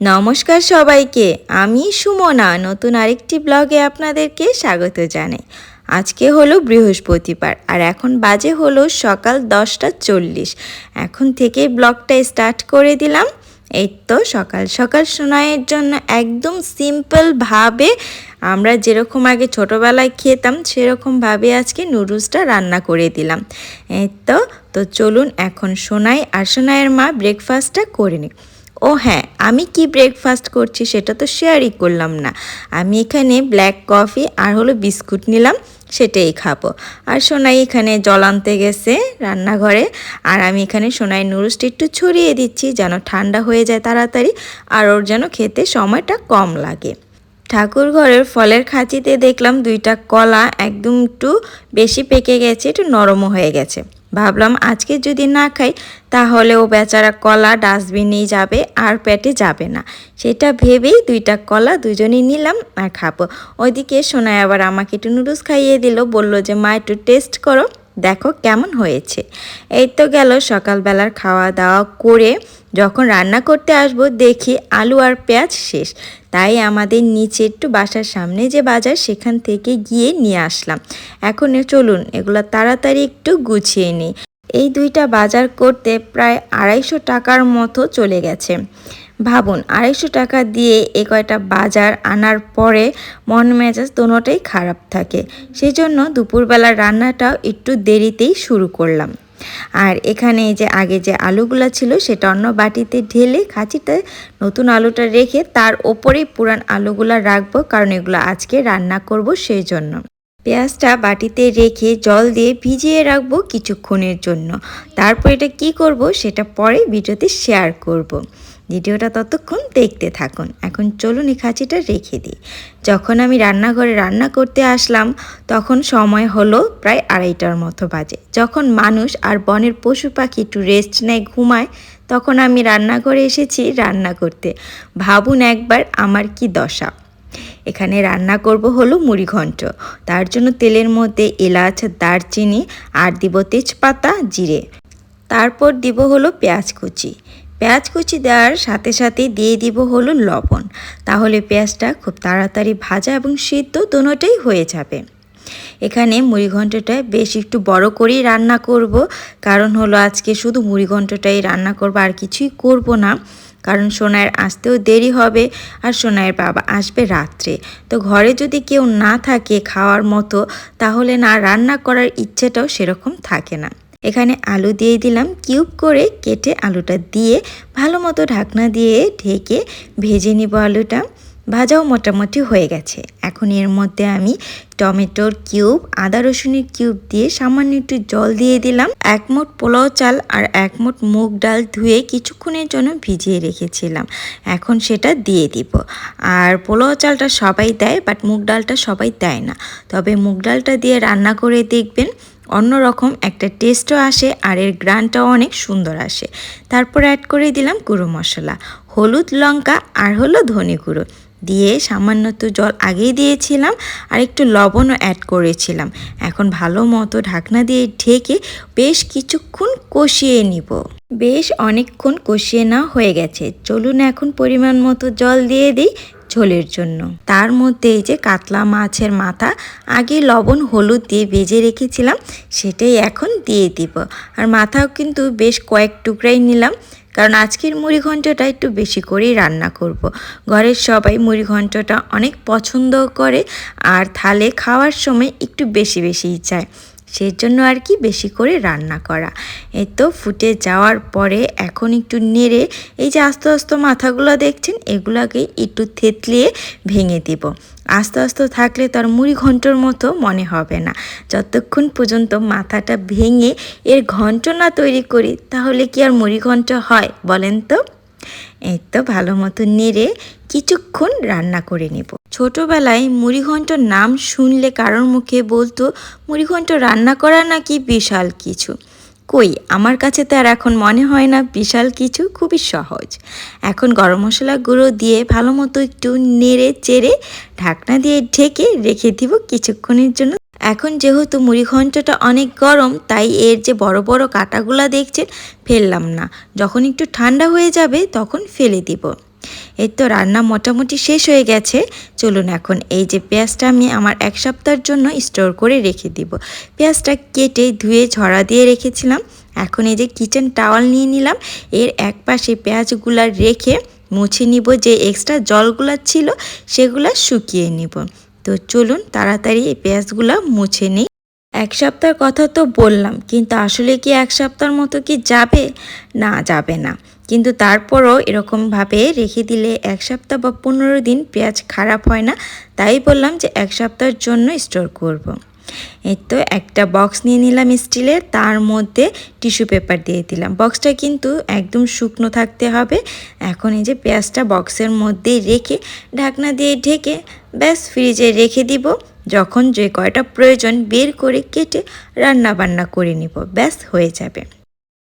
নমস্কার সবাইকে, আমি সুমনা। নতুন আরেকটি ব্লগে আপনাদেরকে স্বাগত জানাই। আজকে হলো বৃহস্পতিবার, আর এখন বাজে হলো সকাল দশটা চল্লিশ। এখন থেকে ব্লগটা স্টার্ট করে দিলাম। এই তো সকাল সকাল সোনাইয়ের জন্য একদম সিম্পলভাবে আমরা যেরকম আগে ছোটোবেলায় খেতাম সেরকমভাবে আজকে নুডলসটা রান্না করে দিলাম। এই তো তো চলুন এখন সোনাই আর সোনাইয়ের মা ব্রেকফাস্টটা করে নিই ও হ্যাঁ আমি কি ব্রেকফাস্ট করছি সেটা তো শেয়ারই করলাম না। আমি এখানে ব্ল্যাক কফি আর হলো বিস্কুট নিলাম, সেটাই খাব। আর সোনাই এখানে জল আনতে গেছে রান্নাঘরে, আর আমি এখানে সোনাই নুডলসটা একটু ছড়িয়ে দিচ্ছি যেন ঠান্ডা হয়ে যায় তাড়াতাড়ি, আর ওর যেন খেতে সময়টা কম লাগে। ঠাকুর ঘরের ফলের খাঁচিতে দেখলাম দুইটা কলা একদম একটু বেশি পেকে গেছে, একটু নরমও হয়ে গেছে। ভাবলাম আজকে যদি না খাই তাহলে ও বেচারা কলা ডাস্টবিনেই যাবে আর পেটে যাবে না। সেটা ভেবেই দুইটা কলা দুজনেই নিলাম আর খাব। ওইদিকে সোনায় আবার আমাকে একটু নুডলস খাইয়ে দিল, বলল যে, মা, একটু টেস্ট করো, দেখো কেমন হয়েছে। এই তো গেল সকালবেলার খাওয়া দাওয়া করে যখন রান্না করতে আসব, দেখি আলু আর পেঁয়াজ শেষ। তাই আমাদের নিচে একটু বাসার সামনে যে বাজার, সেখান থেকে গিয়ে নিয়ে আসলাম। এখন চলুন, এগুলো তাড়াতাড়ি একটু গুছিয়ে নিই। এই দুইটা বাজার করতে প্রায় আড়াইশো টাকার মতো চলে গেছে। ভাবুন, আড়াইশো টাকা দিয়ে এ কয়টা বাজার আনার পরে মন মেজাজ দোনোটাই খারাপ থাকে। সেই জন্য দুপুরবেলার রান্নাটাও একটু দেরিতেই শুরু করলাম। আর এখানে যে আগে যে আলুগুলো ছিল সেটা অন্য বাটিতে ঢেলে খাঁচিতে নতুন আলুটা রেখে তার ওপরেই পুরান আলুগুলো রাখব, কারণ এগুলো আজকে রান্না করব সেই জন্য পেঁয়াজটা বাটিতে রেখে জল দিয়ে ভিজিয়ে রাখব কিছুক্ষণের জন্য তারপর এটা কি করব সেটা পরে ভিডিওতে শেয়ার করব। ভিডিওটা ততক্ষণ দেখতে থাকুন। এখন চলুন এই খাঁচিটা রেখে দিই। যখন আমি রান্নাঘরে রান্না করতে আসলাম, তখন সময় হলো প্রায় আড়াইটার মতো বাজে। যখন মানুষ আর বনের পশু পাখি একটু রেস্ট নেয়, ঘুমায়, তখন আমি রান্নাঘরে এসেছি রান্না করতে। ভাবুন একবার আমার কি দশা। এখানে রান্না করব হলো মুড়ি ঘন্ট। তার জন্য তেলের মধ্যে এলাচ, দারচিনি আর দিব তেজপাতা, জিরে। তারপর দিব হলো পেঁয়াজ কুচি। পেঁয়াজ কুচি দেওয়ার সাথে সাথে দিয়ে দিব হলো লবণ। তাহলে পেঁয়াজটা খুব তাড়াতাড়ি ভাজা এবং সিদ্ধ দুটোটাই হয়ে যাবে। এখানে মুড়িঘণ্টটা বেশ একটু বড় করেই রান্না করব। কারণ হলো আজকে শুধু মুড়িঘণ্টটাই রান্না করব, আর কিছুই করব না। কারণ সোনায়ের আসতেও দেরি হবে আর সোনায়ের বাবা আসবে রাত্রে। তো ঘরে যদি কেউ না থাকে খাওয়ার মতো, তাহলে না রান্না করার ইচ্ছেটাও সেরকম থাকে না। এখানে আলু দিয়ে দিলাম। কিউব করে কেটে আলুটা দিয়ে ভালো মতো ঢাকনা দিয়ে ঢেকে ভেজে নিব আলুটা। ভাজাও মোটামুটি হয়ে গেছে। এখন এর মধ্যে আমি টমেটোর কিউব, আদা রসুনের কিউব দিয়ে সামান্য একটু জল দিয়ে দিলাম। এক মুঠ পোলাও চাল আর এক মুঠ মুগ ডাল ধুয়ে কিছুক্ষণের জন্য ভিজিয়ে রেখেছিলাম। এখন সেটা দিয়ে দিব। আর পোলাও চালটা সবাই দেয়, বাট মুগ ডালটা সবাই দেয় না। তবে মুগ ডালটা দিয়ে রান্না করে দেখবেন অন্যরকম একটা টেস্টও আসে আর এর গ্রানটাও অনেক সুন্দর আসে। তারপর অ্যাড করে দিলাম গুঁড়ো মশলা, হলুদ লঙ্কা আর হলো ধনে গুঁড়ো। দিয়ে সামান্য তো জল আগেই দিয়েছিলাম আর একটু লবণও অ্যাড করেছিলাম। এখন ভালো মতো ঢাকনা দিয়ে ঢেকে বেশ কিছুক্ষণ কষিয়ে নিব। বেশ অনেকক্ষণ কষিয়ে না হয়ে গেছে। চলুন এখন পরিমাণ মতো জল দিয়ে দিই। ঝোলের জন্য। তার মধ্যে এই যে কাতলা মাছের মাথা, আগে লবণ, হলুদ দিয়ে ভেজে রেখেছিলাম, সেটাই এখন দিয়ে দিব। আর মাথাও কিন্তু বেশ কয়েক টুকরাই নিলাম, কারণ আজকের মুড়ি ঘন্টটা একটু বেশি করেই রান্না করব। ঘরের সবাই মুড়ি ঘন্টটা অনেক পছন্দ করে, আর থালে খাওয়ার সময় একটু বেশি, বেশিই চায়। সেই জন্য আর কি বেশি করে রান্না করা। এই তো ফুটে যাওয়ার পরে এখন একটু নেড়ে এই যে আস্তে আস্তে মাথাগুলো দেখছেন, এগুলাকে একটু থেতলিয়ে ভেঙে দিব। আস্তে আস্তে থাকলে তার মুড়ি ঘন্টর মতো মনে হবে না। যতক্ষণ পর্যন্ত মাথাটা ভেঙে এর ঘন্ট না তৈরি করি, তাহলে কি আর মুড়ি ঘন্ট হয় বলেন তো? এই তো ভালো মতো নেড়ে কিছুক্ষণ রান্না করে নেব। ছোটবেলায় মুড়িঘণ্ট নাম শুনলে কারোর মুখে বলতো, মুড়িঘণ্ট রান্না করা নাকি বিশাল কিছু? কই, আমার কাছে তো আর এখন মনে হয় না বিশাল কিছু, খুবই সহজ। এখন গরম মশলা গুঁড়ো দিয়ে ভালো মতো একটু নেড়ে চেড়ে ঢাকনা দিয়ে ঢেকে রেখে দিব কিছুক্ষণের জন্য। এখন যেহেতু মুড়িঘণ্টটা অনেক গরম, তাই এর যে বড় বড় কাটাগুলা দেখছেন, ফেললাম না। যখন একটু ঠান্ডা হয়ে যাবে, তখন ফেলে দিব। এই তো রান্না মোটামুটি শেষ হয়ে গেছে। চলুন এখন এই যে পেঁয়াজটা আমি আমার এক সপ্তাহের জন্য স্টোর করে রেখে দিব। পেঁয়াজটা কেটে ধুয়ে ঝরা দিয়ে রেখেছিলাম। এখন এই যে কিচেন টাওয়াল নিয়ে নিলাম। এর এক পাশে পেঁয়াজগুলা রেখে মুছে নিব। যে এক্সট্রা জলগুলা ছিল সেগুলা শুকিয়ে নিব। তো চলুন তাড়াতাড়ি এই পেঁয়াজগুলা মুছে নিই। এক সপ্তাহের কথা তো বললাম, কিন্তু আসলে কি এক সপ্তাহের মতো কি যাবে? না যাবে না। কিন্তু তারপরও এরকমভাবে রেখে দিলে এক সপ্তাহ বা পনেরো দিন পেঁয়াজ খারাপ হয় না, তাই বললাম যে এক সপ্তাহের জন্য স্টোর করব। এই তো একটা বক্স নিয়ে নিলাম স্টিলের তার মধ্যে টিস্যু পেপার দিয়ে দিলাম। বক্সটা কিন্তু একদম শুকনো থাকতে হবে। এখন এই যে পেঁয়াজটা বক্সের মধ্যে রেখে ঢাকনা দিয়ে ঢেকে ব্যাস ফ্রিজে রেখে দিব। যখন যে কয়টা প্রয়োজন বের করে কেটে রান্না বান্না করে নিব। ব্যাস হয়ে যাবে।